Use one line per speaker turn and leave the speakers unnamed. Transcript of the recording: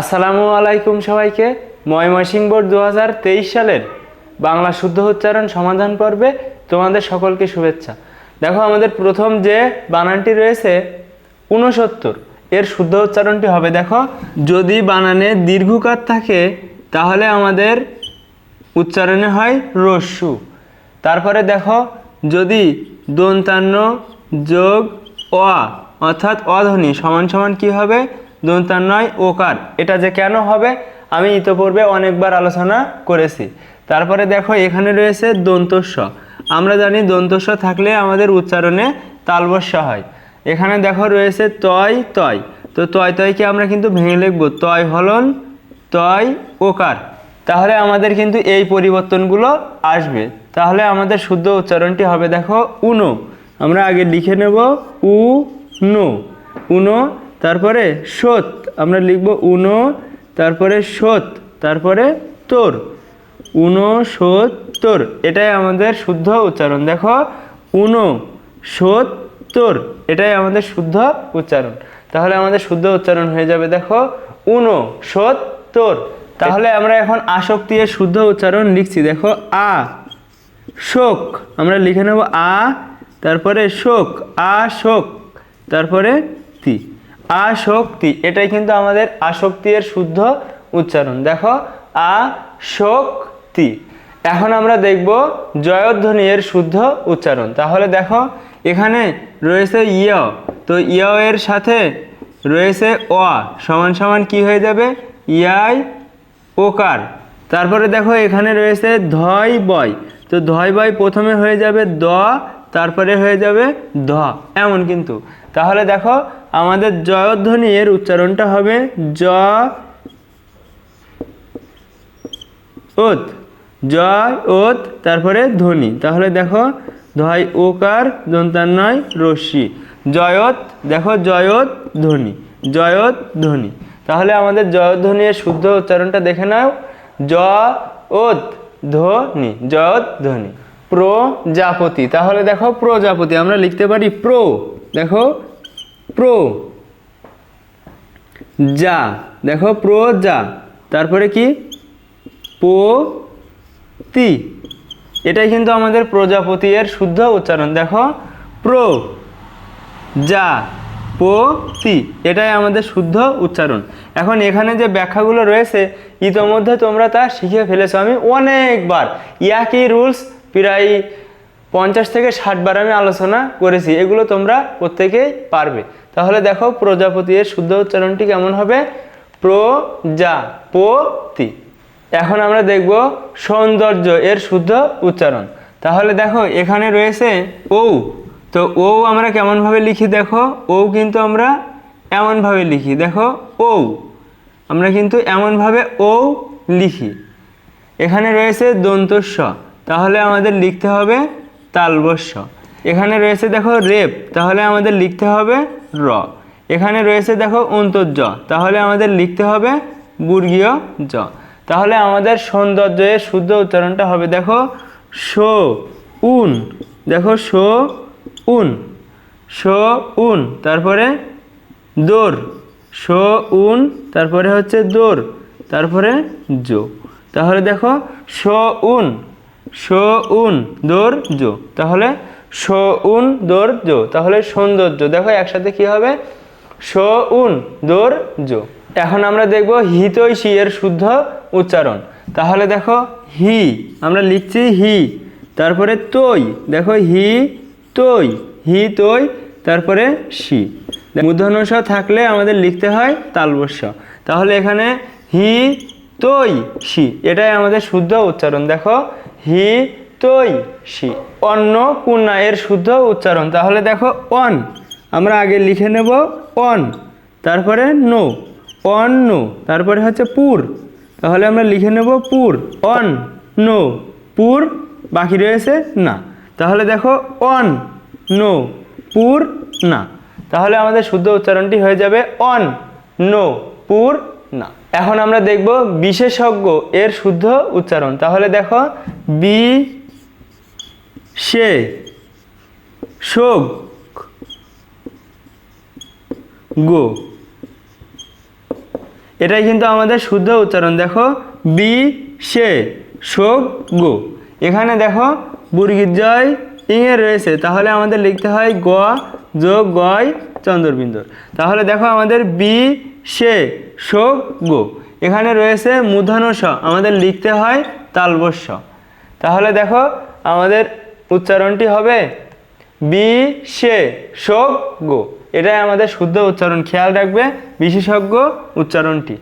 আসসালামু আলাইকুম সবাইকে। ময়মনসিং বোর্ড দু হাজার তেইশ সালের বাংলা শুদ্ধ উচ্চারণ সমাধান পর্বে তোমাদের সকলকে শুভেচ্ছা। দেখো, আমাদের প্রথম যে বানানটি রয়েছে, ঊনসত্তর, এর শুদ্ধ উচ্চারণটি হবে, দেখো, যদি বানানে দীর্ঘকার থাকে, তাহলে আমাদের উচ্চারণে হয় রস্যু তারপরে দেখো, যদি দন্তান্ন যোগ অ, অর্থাৎ অধ্বনি, সমান সমান কি হবে? দন্তান্নয় ওকার। এটা যে কেন হবে, আমি ইতোপূর্বে অনেকবার আলোচনা করেছি। তারপরে দেখো, এখানে রয়েছে দন্তস্ব। আমরা জানি দন্তস্ব থাকলে আমাদের উচ্চারণে তালবস্য হয়। এখানে দেখো রয়েছে তয় তয়। তো তয়, তয়কে আমরা কিন্তু ভেঙে লিখব। তয় হলন, তয় ওকার। তাহলে আমাদের কিন্তু এই পরিবর্তনগুলো আসবে। তাহলে আমাদের শুদ্ধ উচ্চারণটি হবে, দেখো, উনো। আমরা আগে লিখে নেব উ নো উনো তারপরে সত, আমরা লিখব উনো, তারপরে সত, তারপরে তোর। উনো, সত, তোর, এটাই আমাদের শুদ্ধ উচ্চারণ। দেখো, উনো, সত, তোর, এটাই আমাদের শুদ্ধ উচ্চারণ। তাহলে আমাদের শুদ্ধ উচ্চারণ হয়ে যাবে, দেখো, উনো, সত, তোর। তাহলে আমরা এখন আসক্তি এর শুদ্ধ উচ্চারণ লিখছি, দেখো, আ, শোক। আমরা লিখে নেব আ, তারপরে শোক, আ, শোক, তারপরে তি। আসক্তি, এটাই কিন্তু আমাদের আসক্তি এর শুদ্ধ উচ্চারণ। দেখো আ শক্তি এখন আমরা দেখব জয়ধ্বনি এর শুদ্ধ উচ্চারণ। তাহলে দেখো, এখানে রয়েছে ইয়। তো ইয় এর সাথে রয়েছে অ, সমান সমান কি হয়ে যাবে? ইয়াই ওকার। তারপরে দেখো, এখানে রয়েছে ধয় বয়। তো ধয় বয় প্রথমে হয়ে যাবে দ তারপরে হয়ে যাবে ধ। এমন কিন্তু। তাহলে দেখো, আমাদের জয়ধ্বনি এর উচ্চারণটা হবে জ ওত জয় ওত তারপরে ধ্বনি। তাহলে দেখো, ধয় ওকার দন্তার নয় রশ্মি। জয়ত, দেখো, জয়ত, ধ্বনি। জয়ত, ধ্বনি। তাহলে আমাদের জয়ধ্বনি এর শুদ্ধ উচ্চারণটা দেখে নাও। জ ওত ধ্বনি। জয়ত, ধ্বনি। প্রজাপতি। তাহলে দেখো প্রজাপতি, আমরা লিখতে পারি প্রো। দেখো, প্রো। যা, দেখো প্রো যা তারপরে কি? পো তি এটাই কিন্তু আমাদের প্রজাপতি এর শুদ্ধ উচ্চারণ। দেখো, প্রো। যা পো তি এটাই আমাদের শুদ্ধ উচ্চারণ। এখন এখানে যে ব্যাখ্যাগুলো রয়েছে, ইতোমধ্যে তোমরা তা শিখে ফেলেছো। আমি অনেকবার। ইয়াকি রুলস প্রায় পঞ্চাশ থেকে ষাট বার আমি আলোচনা করেছি, এগুলো তোমরা প্রত্যেকেই পারবে। তাহলে দেখো প্রজাপতি এর শুদ্ধ উচ্চারণটি কেমন হবে? প্রজাপতি। এখন আমরা দেখব সৌন্দর্য এর শুদ্ধ উচ্চারণ। তাহলে দেখো এখানে রয়েছে ও তো ও আমরা কেমনভাবে লিখি দেখো? ও কিন্তু আমরা এমনভাবে লিখি। দেখো ও আমরা কিন্তু এমনভাবে ও লিখি। এখানে রয়েছে দন্তস্ব। তাহলে আমাদের লিখতে হবে তালবস্য। এখানে রয়েছে দেখো রেপ, তাহলে আমাদের লিখতে হবে র। এখানে রয়েছে দেখো অন্তর্য, তাহলে আমাদের লিখতে হবে বুর্গীয় জ। তাহলে আমাদের সৌন্দর্য এর শুদ্ধ উচ্চারণটা হবে দেখো শো উন। দেখো শো উন। শো উন, তারপরে দোর। শো উন, তারপরে হচ্ছে দোর, তারপরে জো। তাহলে দেখো শো উন। শো উন দোর জো তাহলে শো উন দোর জো তাহলে সৌন্দর্য। দেখো একসাথে কি হবে? শো উন দোর জো এখন আমরা দেখব হিতৈষী এর শুদ্ধ উচ্চারণ। তাহলে দেখো হি, আমরা লিখছি হি। তারপরে তৈ। দেখো হি, তৈ। হি, তৈ। তারপরে সি মূর্ধন্যস থাকলে আমাদের লিখতে হয় তালবস্য। তাহলে এখানে হি, তৈ সি এটাই আমাদের শুদ্ধ উচ্চারণ। দেখো হি তৈ সি অন্ন পূর্ণা এর শুদ্ধ উচ্চারণ। তাহলে দেখো, অন। আমরা আগে লিখে নেব, অন। তারপরে নো। On no. তারপরে হচ্ছে পুর। তাহলে আমরা লিখে নেব পুর। অন নো। পুর। বাকি রয়েছে না। তাহলে দেখো, অন নো। পুর না। তাহলে আমাদের শুদ্ধ উচ্চারণটি হয়ে যাবে, অন নো। পুর না। এখন আমরা দেখব বিশেষজ্ঞ এর শুদ্ধ উচ্চারণ। তাহলে দেখো বি সে শোক গো এটাই কিন্তু আমাদের শুদ্ধ উচ্চারণ। দেখো বি সে শোক গো এখানে দেখো বুর্গির জয় ইংয়ে রয়েছে। তাহলে আমাদের লিখতে হয় গ যোগ গয় চন্দ্রবিন্দুর তাহলে দেখো আমাদের বি সে শোক গো। এখানে রয়েছে মূর্ধন্য স। আমাদের লিখতে হয় তালবস্য। তাহলে দেখো আমাদের উচ্চারণটি হবে বি সে শোক গো। এটাই আমাদের শুদ্ধ উচ্চারণ। খেয়াল রাখবে বিশেষজ্ঞ উচ্চারণটি।